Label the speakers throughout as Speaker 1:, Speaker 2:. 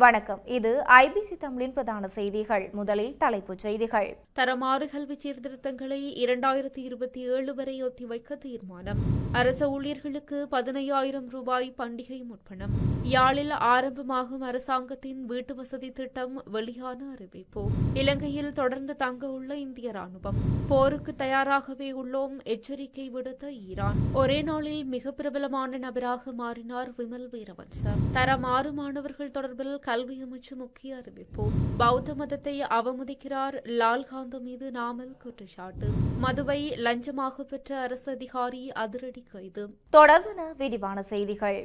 Speaker 1: வணக்கம். இது ஐபிசி தமிழின் பிரதான செய்திகள். முதலில் தலைப்புச் செய்திகள்.
Speaker 2: தரமாறு கல்வி சீர்திருத்தங்களை இரண்டாயிரத்தி இருபத்தி ஏழு வரை ஒத்திவைக்க தீர்மானம். அரச ஊழியர்களுக்கு பதினையாயிரம் ரூபாய் பண்டிகை முற்பணம். யாழில் ஆரம்பமாகும் அரசாங்கத்தின் வீட்டு வசதி திட்டம் வெளியான அறிவிப்பு. இலங்கையில் தொடர்ந்து தங்க உள்ள இந்திய ராணுவம். போருக்கு தயாராகவே உள்ளோம் எச்சரிக்கை விடுத்த ஈரான். ஒரே நாளில் மிக பிரபலமான நபராக மாறினார் விமல் வீரவன்ச தரமாறு மாணவர்கள் தொடர்பில் கல்வி அமைச்சு முக்கிய அறிவிப்பு. பௌத்த மதத்தை அவமதிக்கிறார் லால்காந்த மீது நாமல் குற்றச்சாட்டு. மதுவை லஞ்சமாக பெற்ற அரசு அதிகாரி அதிரடி கைது.
Speaker 1: தொடர்பான விரிவான செய்திகள்.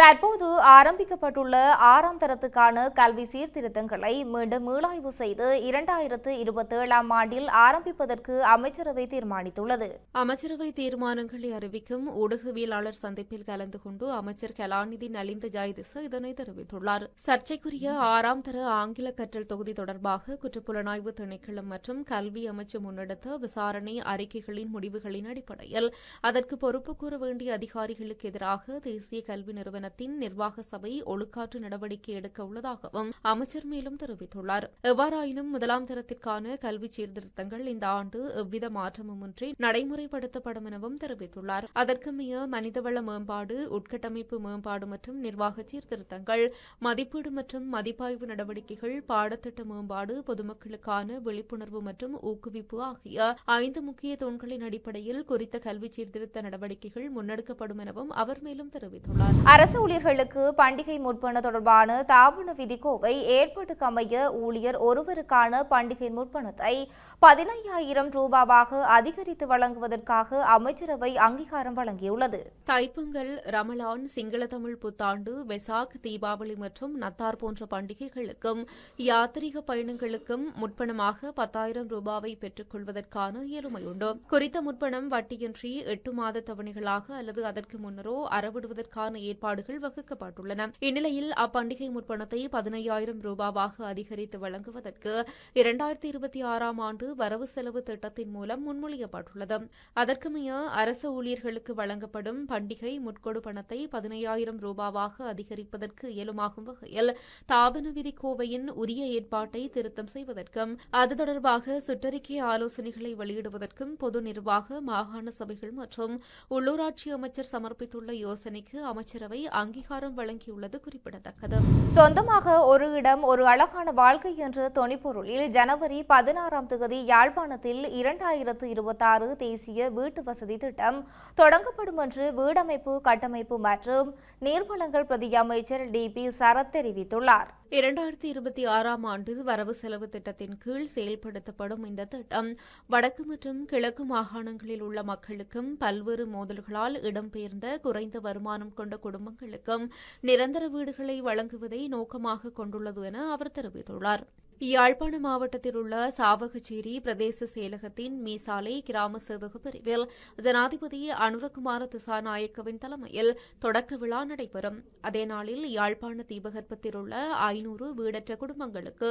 Speaker 1: தற்போது ஆரம்பிக்கப்பட்டுள்ள ஆறாம் தரத்துக்கான கல்வி சீர்திருத்தங்களை மீண்டும் மீளாய்வு செய்து இரண்டாயிரத்து இருபத்தி ஏழாம் ஆண்டில் ஆரம்பிப்பதற்கு அமைச்சரவை தீர்மானித்துள்ளது.
Speaker 2: அமைச்சரவை தீர்மானங்களை அறிவிக்கும் ஊடகவியலாளர் சந்திப்பில் கலந்து கொண்டு அமைச்சர் கலாநிதி நலிந்த ஜாயதிச இதனை தெரிவித்துள்ளார். சர்ச்சைக்குரிய ஆறாம் தர ஆங்கில கற்றல் தொகுதி தொடர்பாக குற்றப்புலனாய்வு திணைக்களம் மற்றும் கல்வி அமைச்சு முன்னெடுத்த விசாரணை அறிக்கைகளின் முடிவுகளின் அடிப்படையில் அதற்கு பொறுப்பு கூற வேண்டிய அதிகாரிகளுக்கு எதிராக தேசிய கல்வி நிறுவனத்தின் நிர்வாக சபை ஒழுக்காற்று நடவடிக்கை எடுக்க உள்ளதாகவும் அமைச்சர் மேலும் தெரிவித்துள்ளார். எவ்வாறாயினும் முதலாம் தரத்திற்கான கல்வி சீர்திருத்தங்கள் இந்த ஆண்டு எவ்வித மாற்றமுமின்றி நடைமுறைப்படுத்தப்படும் எனவும் தெரிவித்துள்ளார். அதற்கமைய மனிதவள மேம்பாடு உட்கட்டமைப்பு மேம்பாடு மற்றும் நிர்வாக சீர்திருத்தங்கள் மதிப்பீடு மற்றும் மதிப்பாய்வு நடவடிக்கைகள் பாடத்திட்ட மேம்பாடு பொதுமக்களுக்கான விழிப்புணர்வு மற்றும் ஊக்குவிப்பு ஆகிய ஐந்து முக்கிய தூண்களின் அடிப்படையில் குறித்த கல்வி சீர்திருத்த நடவடிக்கைகள் முன்னெடுக்கப்படும் எனவும் அவர் மேலும் தெரிவித்துள்ளார்.
Speaker 1: அரசு ஊழியர்களுக்கு பண்டிகை முற்பண தொடர்பான தாபன விதிக்கோவை ஏற்பாட்டுக்கு அமைய ஊழியர் ஒருவருக்கான பண்டிகை முற்பணத்தை பதினையாயிரம் ரூபாவாக அதிகரித்து வழங்குவதற்காக அமைச்சரவை அங்கீகாரம் வழங்கியுள்ளது.
Speaker 2: தைப்பொங்கல் ரமலான் சிங்கள தமிழ் புத்தாண்டு வெசாக் தீபாவளி மற்றும் நத்தார் போன்ற பண்டிகைகளுக்கும் யாத்திரிக பயணங்களுக்கும் முற்பணமாக பத்தாயிரம் ரூபாவை பெற்றுக் கொள்வதற்கான இயலுமையுண்டு குறித்த முற்பணம் வட்டியின்றி எட்டு மாத தவணைகளாக அல்லது அதற்கு முன்னரோ அறவிடுவதற்கான ஏற்பாடுகள் வகுக்கப்பட்டுள்ளன இந்நிலையில் அப்பண்டிகை முற்பணத்தை பதினையாயிரம் ரூபாவாக அதிகரித்து வழங்குவதற்கு இரண்டாயிரத்தி இருபத்தி ஆறாம் ஆண்டு வரவு செலவு திட்டத்தின் மூலம் முன்மொழியப்பட்டுள்ளது. அதற்குமைய அரசு ஊழியர்களுக்கு வழங்கப்படும் பண்டிகை முற்கொடு பணத்தை பதினையாயிரம் ரூபாவாக அதிகரிப்பதற்கு இயலுமாகும் வகையில் தாபன விதி கோவையின் உரிய ஏற்பாட்டை திருத்தம் செய்வதற்கும் அது தொடர்பாக சுற்றறிக்கை ஆலோசனைகளை வெளியிடுவதற்கும் பொது நிர்வாக மாகாண சபைகள் மற்றும் உள்ளூராட்சி அமைச்சர் சமர்ப்பித்துள்ள யோசனைக்கு அமைச்சரவை அங்கீகாரம் வழங்கியுள்ளது குறிப்பிடத்தக்கது.
Speaker 1: சொந்தமாக ஒரு இடம் ஒரு அழகான வாழ்க்கை என்ற தொனிப்பொருளில் ஜனவரி பதினாறாம் தேதி யாழ்ப்பாணத்தில் இரண்டாயிரத்து இருபத்தாறு தேசிய வீட்டு வசதி திட்டம் தொடங்கப்படும் என்று வீடமைப்பு கட்டமைப்பு மற்றும் நீர்வளங்கள் பிரதி அமைச்சர் டி பி சரத் தெரிவித்துள்ளார்.
Speaker 2: இரண்டாயிரத்தி இருபத்தி ஆறாம் ஆண்டு வரவு செலவு திட்டத்தின் கீழ் செயல்படுத்தப்படும் இந்த திட்டம் வடக்கு மற்றும் கிழக்கு மாகாணங்களில் உள்ள மக்களுக்கும் பல்வேறு மோதல்களால் இடம்பெயர்ந்த குறைந்த வருமானம் கொண்ட குடும்பங்களுக்கும் நிரந்தர வீடுகளை வழங்குவதை நோக்கமாக கொண்டுள்ளது என அவர் தெரிவித்துள்ளார். யாழ்ப்பாண மாவட்டத்தில் உள்ள சாவகச்சேரி பிரதேச செயலகத்தின் மீசாலை கிராம சேவக பிரிவில் ஜனாதிபதி அனுரகுமார திசாநாயக்கவின் தலைமையில் தொடக்க விழா நடைபெறும். அதே நாளில் யாழ்ப்பாண தீபகற்பத்தில் உள்ள ஐநூறு வீடற்ற குடும்பங்களுக்கு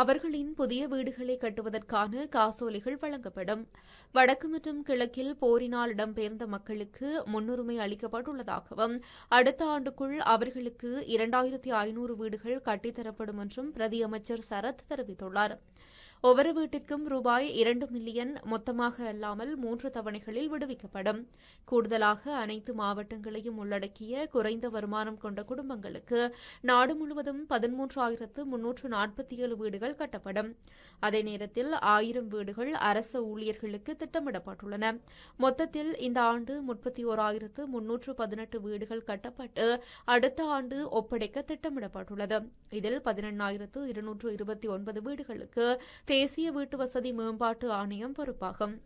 Speaker 2: அவர்களின் புதிய வீடுகளை கட்டுவதற்கான காசோலைகள் வழங்கப்படும். வடக்கு மற்றும் கிழக்கில் போரினால் இடம்பெயர்ந்த மக்களுக்கு முன்னுரிமை அளிக்கப்பட்டுள்ளதாகவும் அடுத்த ஆண்டுக்குள் அவர்களுக்கு இரண்டாயிரத்தி ஐநூறு வீடுகள் கட்டித்தரப்படும் என்றும் பிரதியமைச்சர் சரத் தெரிவித்துள்ளார். ஒவ்வொரு வீட்டிற்கும் ரூபாய் இரண்டு மில்லியன் மொத்தமாக அல்லாமல் மூன்று தவணைகளில் விடுவிக்கப்படும். கூடுதலாக அனைத்து மாவட்டங்களையும் உள்ளடக்கிய குறைந்த வருமானம் கொண்ட குடும்பங்களுக்கு நாடு முழுவதும் பதிமூன்றாயிரத்து முன்னூற்று நாற்பத்தி ஏழு வீடுகள் கட்டப்படும். அதே நேரத்தில் ஆயிரம் வீடுகள் அரச ஊழியர்களுக்கு திட்டமிடப்பட்டுள்ளன. மொத்தத்தில் இந்த ஆண்டு முப்பத்தி ஓராயிரத்து முன்னூற்று பதினெட்டு வீடுகள் கட்டப்பட்டு அடுத்த ஆண்டு ஒப்படைக்க திட்டமிடப்பட்டுள்ளது. இதில் பதினெண்ணாயிரத்து இருநூற்று இருபத்தி ஒன்பது வீடுகளுக்கு தேசிய வீட்டு வசதி மேம்பாட்டு ஆணையம் பொறுப்பாகும்.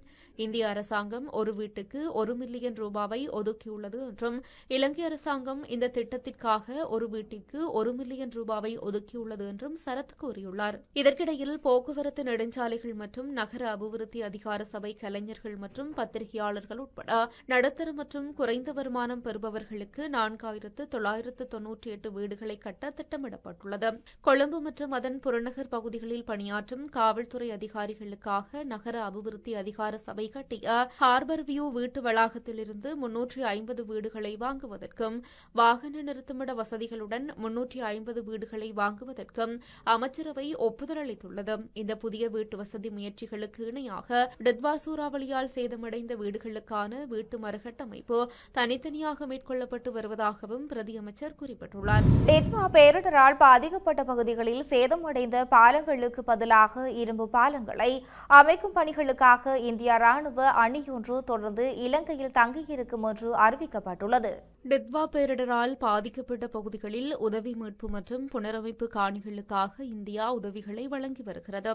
Speaker 2: இந்திய அரசாங்கம் ஒரு வீட்டுக்கு ஒரு மில்லியன் ரூபாவை ஒதுக்கியுள்ளது என்றும் இலங்கை அரசாங்கம் இந்த திட்டத்திற்காக ஒரு வீட்டிற்கு ஒரு மில்லியன் ரூபாவை ஒதுக்கியுள்ளது என்றும் சரத் கூறியுள்ளார். இதற்கிடையில் போக்குவரத்து நெடுஞ்சாலைகள் மற்றும் நகர அபிவிருத்தி அதிகார சபை கலைஞர்கள் மற்றும் பத்திரிகையாளர்கள் உட்பட நடுத்தர மற்றும் குறைந்த வருமானம் பெறுபவர்களுக்கு நான்காயிரத்து தொள்ளாயிரத்து தொன்னூற்றி எட்டு வீடுகளை கட்ட திட்டமிடப்பட்டுள்ளது. கொழும்பு மற்றும் அதன் புறநகர் பகுதிகளில் பணியாற்றும் காவல்துறை அதிகாரிகளுக்காக நகர அபிவிருத்தி அதிகார சபை கட்டிய ஹார்பர் வியூ வீட்டு வளாகத்திலிருந்து முன்னூற்றி ஐம்பது வீடுகளை வாங்குவதற்கும் வாகன நிறுத்துமிட வசதிகளுடன் முன்னூற்றி ஐம்பது வீடுகளை வாங்குவதற்கும் அமைச்சரவை ஒப்புதல் அளித்துள்ளது. இந்த புதிய வீட்டு வசதி முயற்சிகளுக்கு இணையாக டெத்வா சூறாவளியால் சேதமடைந்த வீடுகளுக்கான வீட்டு மறுகட்டமைப்பு தனித்தனியாக மேற்கொள்ளப்பட்டு வருவதாகவும் பிரதியமைச்சர் குறிப்பிட்டுள்ளார்.
Speaker 1: டெட்வா பேரிடரால் பாதிக்கப்பட்ட பகுதிகளில் சேதமடைந்த பாலங்களுக்கு பதிலாக இரும்பு பாலங்களை அமைக்கும் பணிகளுக்காக இந்திய ராணுவ அணியொன்று தொடர்ந்து இலங்கையில் தங்கியிருக்கும் என்று அறிவிக்கப்பட்டுள்ளது.
Speaker 2: டிட்வா பேரிடரால் பாதிக்கப்பட்ட பகுதிகளில் உதவி மீட்பு மற்றும் புனரமைப்பு காணிகளுக்காக இந்தியா உதவிகளை வழங்கி வருகிறது.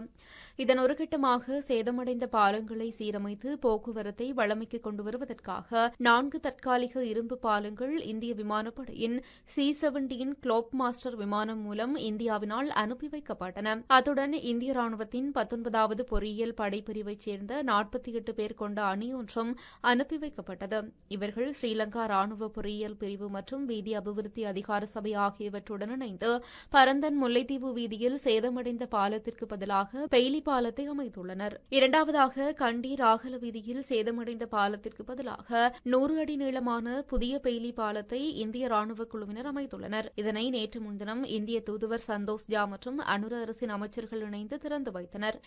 Speaker 2: இதன் ஒரு கட்டமாக சேதமடைந்த பாலங்களை சீரமைத்து போக்குவரத்தை வளமைக்கு கொண்டு வருவதற்காக நான்கு தற்காலிக இரும்பு பாலங்கள் இந்திய விமானப்படையின் சி செவன்டீன் குளோப் மாஸ்டர் விமானம் மூலம் இந்தியாவினால் அனுப்பி வைக்கப்பட்டன. அத்துடன் இந்திய ராணுவத்தின் பத்தொன்பதாவது பொறியியல் படைப்பிரிவைச் சேர்ந்த நாற்பத்தி எட்டு பேர் கொண்ட அணி ஒன்றும் அனுப்பி வைக்கப்பட்டது. இவர்கள் ஸ்ரீலங்கா ராணுவ பொறியியல் பிரிவு மற்றும் வீதி அபிவிருத்தி அதிகார சபை ஆகியவற்றுடன் இணைந்து பரந்தன் முல்லைத்தீவு வீதியில் சேதமடைந்த பாலத்திற்கு பதிலாக பெய்லி பாலத்தை அமைத்துள்ளனர். இரண்டாவதாக கண்டி ராகல வீதியில் சேதமடைந்த பாலத்திற்கு பதிலாக நூறு அடி நீளமான புதிய பெய்லி பாலத்தை இந்திய ராணுவ குழுவினர் அமைத்துள்ளனர். இதனை நேற்று முன்தினம் இந்திய தூதுவர் சந்தோஷ் ஜா மற்றும் அனுர அரசின் அமைச்சர்கள் இணைந்து திறந்து வைத்தனர்.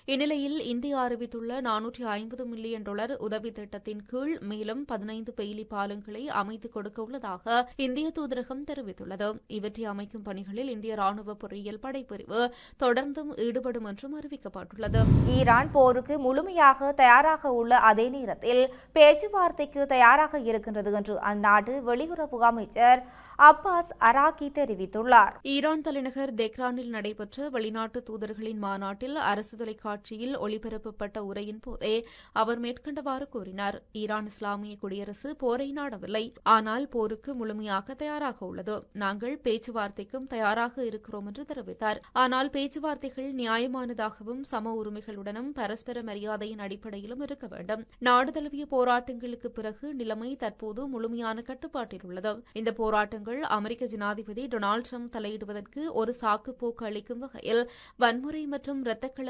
Speaker 2: இந்நிலையில் இந்தியா அறிவித்துள்ள நானூற்றி ஐம்பது மில்லியன் டாலர் உதவி திட்டத்தின் கீழ் மேலும் பதினைந்து பெய்லி பாலங்களை அமைத்துக் கொடுக்க உள்ளதாக இந்திய தூதரகம் தெரிவித்துள்ளது. இவற்றை அமைக்கும் பணிகளில் இந்திய ராணுவ பொறியியல் படைப்பிரிவு தொடர்ந்தும் ஈடுபடும் என்றும் அறிவிக்கப்பட்டுள்ளது.
Speaker 1: ஈரான் போருக்கு முழுமையாக தயாராக உள்ள அதே நேரத்தில் பேச்சுவார்த்தைக்கு தயாராக இருக்கின்றது என்று அந்நாட்டு வெளியுறவு அமைச்சர் அப்பாஸ் அராக்கி தெரிவித்துள்ளார்.
Speaker 2: ஈரான் தலைநகர் தெக்ரானில் நடைபெற்ற வெளிநாட்டு தூதர்களின் மாநாட்டில் அரசு தொலைக்காட்சியில் ஒளிபரப்பப்பட்ட உரையின் போதே அவர் மேற்கண்டவாறு கூறினார். ஈரான் இஸ்லாமிய குடியரசு போரை நாடவில்லை. ஆனால் போருக்கு முழுமையாக தயாராக உள்ளது. நாங்கள் பேச்சுவார்த்தைக்கும் தயாராக இருக்கிறோம் என்று தெரிவித்தார். ஆனால் பேச்சுவார்த்தைகள் நியாயமானதாகவும் சம உரிமைகளுடனும் பரஸ்பர மரியாதையின் அடிப்படையிலும் இருக்க வேண்டும். நாடு தழுவிய போராட்டங்களுக்கு பிறகு நிலைமை தற்போது முழுமையான கட்டுப்பாட்டில் உள்ளது. இந்த போராட்டங்கள் அமெரிக்க ஜனாதிபதி டொனால்டு ட்ரம்ப் தலையிடுவதற்கு ஒரு சாக்கு போக்கு அளிக்கும் வகையில் வன்முறை மற்றும்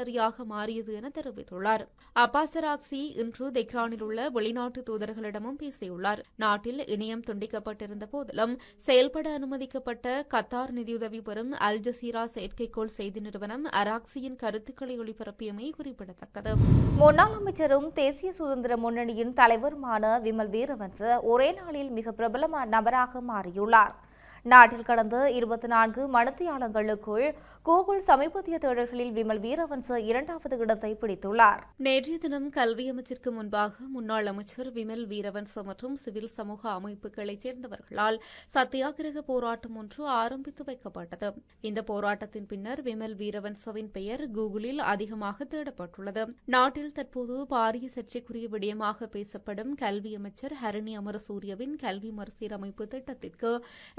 Speaker 2: இரத்தக்களறியாக மாறியது என தெரிவித்துள்ளார். அப்பாசராக்சி இன்று தெஹ்ரானில் உள்ள வெளிநாட்டு தூதர்களிடமும் பேசியுள்ளார். நாட்டில் இணையம் துண்டிக்கப்பட்டிருந்த போதிலும் செயல்பட அனுமதிக்கப்பட்ட கத்தார் நிதியுதவி பெறும் அல் ஜசீரா செயற்கைக்கோள் செய்தி நிறுவனம் அராக்சியின் கருத்துக்களை ஒளிபரப்பியமை குறிப்பிடத்தக்கது.
Speaker 1: முன்னாள் அமைச்சரும் தேசிய சுதந்திர முன்னணியின் தலைவருமான விமல் வீரவன்ச ஒரே நாளில் மிக பிரபலமான நபராக மாறியுள்ளார். நாட்டில் கடந்த இருபத்தி நான்கு மணித்தியாலங்களுக்குள் கூகுள் சமீபத்திய தேடல்களில் விமல் வீரவன்ச இரண்டாவது இடத்தை பிடித்துள்ளார்.
Speaker 2: நேற்றைய தினம் கல்வி அமைச்சிற்கு முன்பாக முன்னாள் அமைச்சர் விமல் வீரவன்ச மற்றும் சிவில் சமூக அமைப்புகளைச் சேர்ந்தவர்களால் சத்தியாகிரக போராட்டம் ஒன்று ஆரம்பித்து வைக்கப்பட்டது. இந்த போராட்டத்தின் பின்னர் விமல் வீரவன்சவின் பெயர் கூகுளில் அதிகமாக தேடப்பட்டுள்ளது. நாட்டில் தற்போது பாரிய சர்ச்சைக்குரிய விடயமாக பேசப்படும் கல்வி அமைச்சர் ஹரணி அமரசூரியவின் கல்வி மறுசீரமைப்பு திட்டத்திற்கு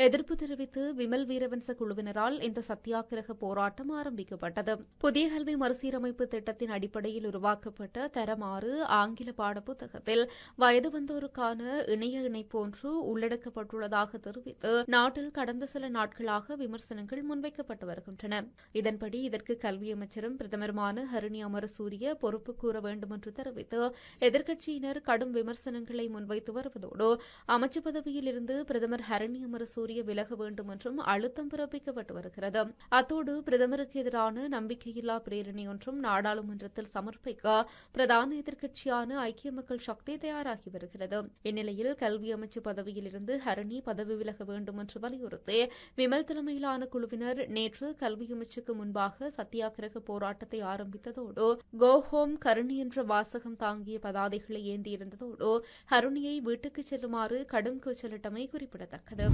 Speaker 2: எதிர்ப்பு தெரிவித்து விமல் வீரவன்ச குழுவினரால் இந்த சத்தியாகிரக போராட்டம் ஆரம்பிக்கப்பட்டது. புதிய கல்வி மறுசீரமைப்பு திட்டத்தின் அடிப்படையில் உருவாக்கப்பட்ட தரமாறு ஆங்கில பாடப்புத்தகத்தில் வயது வந்தோருக்கான இணைய இணைப்பு ஒன்று உள்ளடக்கப்பட்டுள்ளதாக தெரிவித்து நாட்டில் கடந்த சில நாட்களாக விமர்சனங்கள் முன்வைக்கப்பட்டு வருகின்றன. இதன்படி இதற்கு கல்வி அமைச்சரும் பிரதமருமான ஹரிணி அமரசூரிய பொறுப்பு கூற வேண்டும் என்று தெரிவித்து எதிர்க்கட்சியினர் கடும் விமர்சனங்களை முன்வைத்து வருவதோடு அமைச்சு பதவியில் இருந்து பிரதமர் ஹரணி அமரசூரிய விலக விலக வேண்டும் என்றும் அழுத்தம் பிறப்பிக்கப்பட்டு வருகிறது. அத்தோடு பிரதமருக்கு எதிரான நம்பிக்கையில்லா பிரேரணை ஒன்றும் நாடாளுமன்றத்தில் சமர்ப்பிக்க பிரதான எதிர்க்கட்சியான ஐக்கிய மக்கள் சக்தி தயாராகி வருகிறது. இந்நிலையில் கல்வி அமைச்சு பதவியிலிருந்து ஹரணி பதவி விலக வேண்டும் என்று வலியுறுத்தி விமல் தலைமையிலான குழுவினர் நேற்று கல்வி அமைச்சுக்கு முன்பாக சத்தியாகிரக போராட்டத்தை ஆரம்பித்ததோடு கோஹோம் கருணி என்ற வாசகம் தாங்கிய பதாதைகளை ஏந்தியிருந்ததோடு ஹருணியை வீட்டுக்கு செல்லுமாறு கடும் கூச்சலிட்டமை குறிப்பிடத்தக்கது.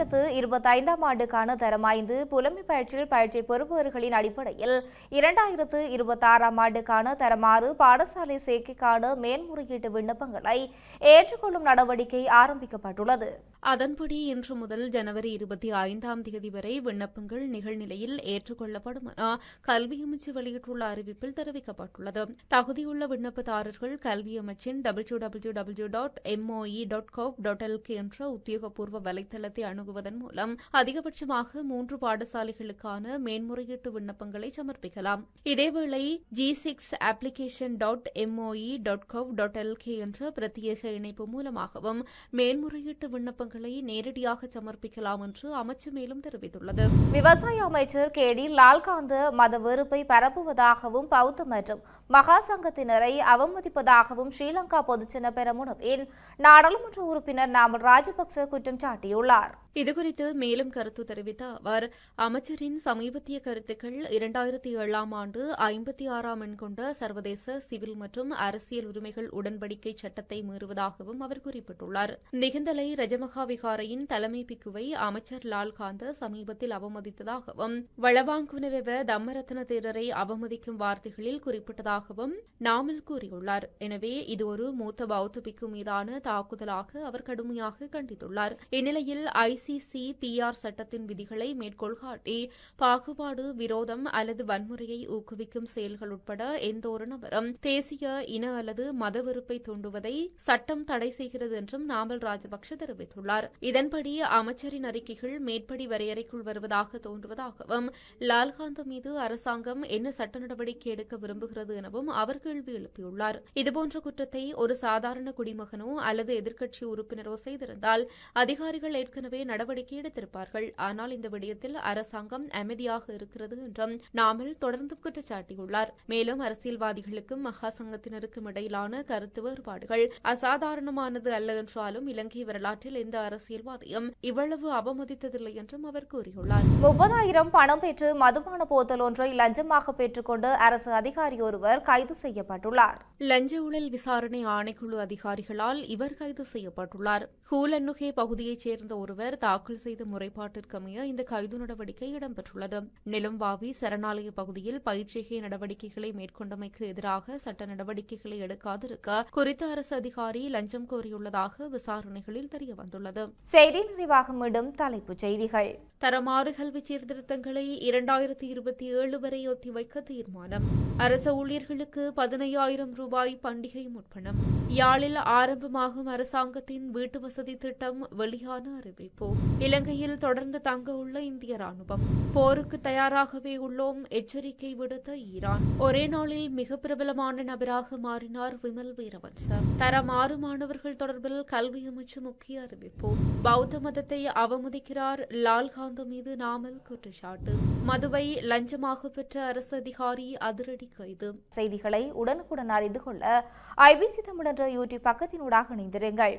Speaker 1: இரண்டாயிரத்து இருபத்தைந்தாம் ஆண்டுக்கான தரமாய்ந்து புலமை பயிற்சியில் பயிற்சி பெறுபவர்களின் அடிப்படையில் இரண்டாயிரத்து இருபத்தாறாம் ஆண்டுக்கான தரமாறு பாடசாலை சேர்க்கைக்கான மேன்முறையீட்டு விண்ணப்பங்களை ஏற்றுக்கொள்ளும் நடவடிக்கை ஆரம்பிக்கப்பட்டுள்ளது.
Speaker 2: அதன்படி இன்று முதல் ஜனவரி இருபத்தி ஐந்தாம் தேதி வரை விண்ணப்பங்கள் நிகழ்நிலையில் ஏற்றுக்கொள்ளப்படும் என கல்வி அமைச்சு வெளியிட்டுள்ள அறிவிப்பில் தெரிவிக்கப்பட்டுள்ளது. தகுதியுள்ள விண்ணப்பதாரர்கள் கல்வி அமைச்சின் W W W dot MOE dot gov dot LK என்ற உத்தியோகபூர்வ வலைத்தளத்தை அணுகும் வழங்குவதன் மூலம் அதிகபட்சமாக மூன்று பாடசாலைகளுக்கான மேன்முறையீட்டு விண்ணப்பங்களை சமர்ப்பிக்கலாம். இதேவேளை G six application dot MOE dot gov dot LK என்ற பிரத்யேக இணைப்பு மூலமாகவும் மேன்முறையீட்டு விண்ணப்பங்களை நேரடியாக சமர்ப்பிக்கலாம் என்று அமைச்சு மேலும் தெரிவித்துள்ளது.
Speaker 1: விவசாய அமைச்சர் கேடி லால்காந்த மத வெறுப்பை பரப்புவதாகவும் பௌத்த மற்றும் மகா சங்கத்தினரை அவமதிப்பதாகவும் ஸ்ரீலங்கா பொதுஜன பெரமுனவின் நாடாளுமன்ற உறுப்பினர் நாமல் ராஜபக்ச குற்றம் சாட்டியுள்ளார்.
Speaker 2: இதுகுறித்து மேலும் கருத்து தெரிவித்த அவர் அமைச்சரின் சமீபத்திய கருத்துக்கள் இரண்டாயிரத்தி ஏழாம் ஆண்டு ஐம்பத்தி ஆறாம் எண் கொண்ட சர்வதேச சிவில் மற்றும் அரசியல் உரிமைகள் உடன்படிக்கை சட்டத்தை மீறுவதாகவும் அவர் குறிப்பிட்டுள்ளார். நிகந்தலை ரஜமகா விகாரையின் தலைமை பிக்குவை அமைச்சர் லால்காந்த சமீபத்தில் அவமதித்ததாகவும் வளவாங்குனவெவ தம்மரத்ன தேரரை அவமதிக்கும் வார்த்தைகளில் குறிப்பிட்டதாகவும் நாமல் கூறியுள்ளார். எனவே இது ஒரு மூத்த பௌத்த பிக்கு மீதான தாக்குதலாக அவர் கடுமையாக கண்டித்துள்ளார். இந்நிலையில் ஐ ஏசிசி பிஆர் சட்டத்தின் விதிகளை மேற்கோள் காட்டி பாகுபாடு விரோதம் அல்லது வன்முறையை ஊக்குவிக்கும் செயல்கள் உட்பட எந்த ஒரு நபரும் தேசிய இன அல்லது மத வெறுப்பை தூண்டுவதை சட்டம் தடை செய்கிறது என்றும் நாமல் ராஜபக்ஷ தெரிவித்துள்ளார். இதன்படி அமைச்சரின் அறிக்கைகள் மேற்படி வரையறைக்குள் வருவதாக தோன்றுவதாகவும் லால்காந்த மீது அரசாங்கம் என்ன சட்ட நடவடிக்கை எடுக்க விரும்புகிறது எனவும் அவர் கேள்வி எழுப்பியுள்ளார். இதுபோன்ற குற்றத்தை ஒரு சாதாரண குடிமகனோ அல்லது எதிர்க்கட்சி உறுப்பினரோ செய்திருந்தால் அதிகாரிகள் ஏற்கனவே நடவடிக்கை எடுத்திருப்பார்கள். ஆனால் இந்த விடயத்தில் அரசாங்கம் அமைதியாக இருக்கிறது என்றும் நாமல் தொடர்ந்து குற்றச்சாட்டியுள்ளார். மேலும் அரசியல்வாதிகளுக்கும் மகா சங்கத்தினருக்கும் இடையிலான கருத்து வேறுபாடுகள் அசாதாரணமானது அல்ல என்றாலும் இலங்கை வரலாற்றில் எந்த அரசியல்வாதியும் இவ்வளவு அவமதித்ததில்லை என்றும் அவர் கூறியுள்ளார்.
Speaker 1: முப்பதாயிரம் பணம் பெற்று மதுபான போத்தல் ஒன்றை லஞ்சமாக பெற்றுக்கொண்டு அரசு அதிகாரி ஒருவர் கைது செய்யப்பட்டுள்ளார்.
Speaker 2: லஞ்ச ஊழல் விசாரணை ஆணைக்குழு அதிகாரிகளால் இவர் கைது செய்யப்பட்டுள்ளார். ஹூலன்னுகே பகுதியைச் சேர்ந்த ஒருவர் தாக்கல் செய்த முறைப்பாட்டிற்கமைய இந்த கைது நடவடிக்கை இடம்பெற்றுள்ளது. நிலம்பாவி சரணாலய பகுதியில் பயிற்சிகை நடவடிக்கைகளை மேற்கொண்டமைக்கு எதிராக சட்ட நடவடிக்கைகளை எடுக்காதிருக்க குறித்த அரசு அதிகாரி லஞ்சம் கோரியுள்ளதாக விசாரணைகளில் தெரியவந்துள்ளது.
Speaker 1: செய்தி நிறைவாக மீண்டும் தலைப்புச் செய்திகள்.
Speaker 2: தரமாறு கல்வி சீர்திருத்தங்களை இரண்டாயிரத்தி இருபத்தி ஏழு வரை ஒத்திவைக்க தீர்மானம். அரச ஊழியர்களுக்கு பதினையாயிரம் ரூபாய் பண்டிகை முற்பணம். யாழில் ஆரம்பமாகும் அரசாங்கத்தின் வீட்டு வசதி திட்டம் வெளியான அறிவிப்பு. இலங்கையில் தொடர்ந்து தங்க உள்ள இந்திய ராணுவம். போருக்கு தயாராகவே உள்ளோம் எச்சரிக்கை விடுத்த ஈரான். ஒரே நாளில் மிக பிரபலமான நபராக மாறினார் விமல் வீரவன்ச தரமாறு மாணவர்கள் தொடர்பில் கல்வி அமைச்சு முக்கிய அறிவிப்பு. பௌத்த மதத்தை அவமதிக்கிறார் லால்காந்த மீது நாமல் குற்றச்சாட்டு. மதுவை லஞ்சமாக பெற்ற அரசு அதிகாரி அதிரடி கைது.
Speaker 1: செய்திகளை உடனுக்குடன் அறிந்து கொள்ள ஐபிசி தமிழ் என்ற யூடியூப் பக்கத்தினூடாக இணைந்திருங்கள்.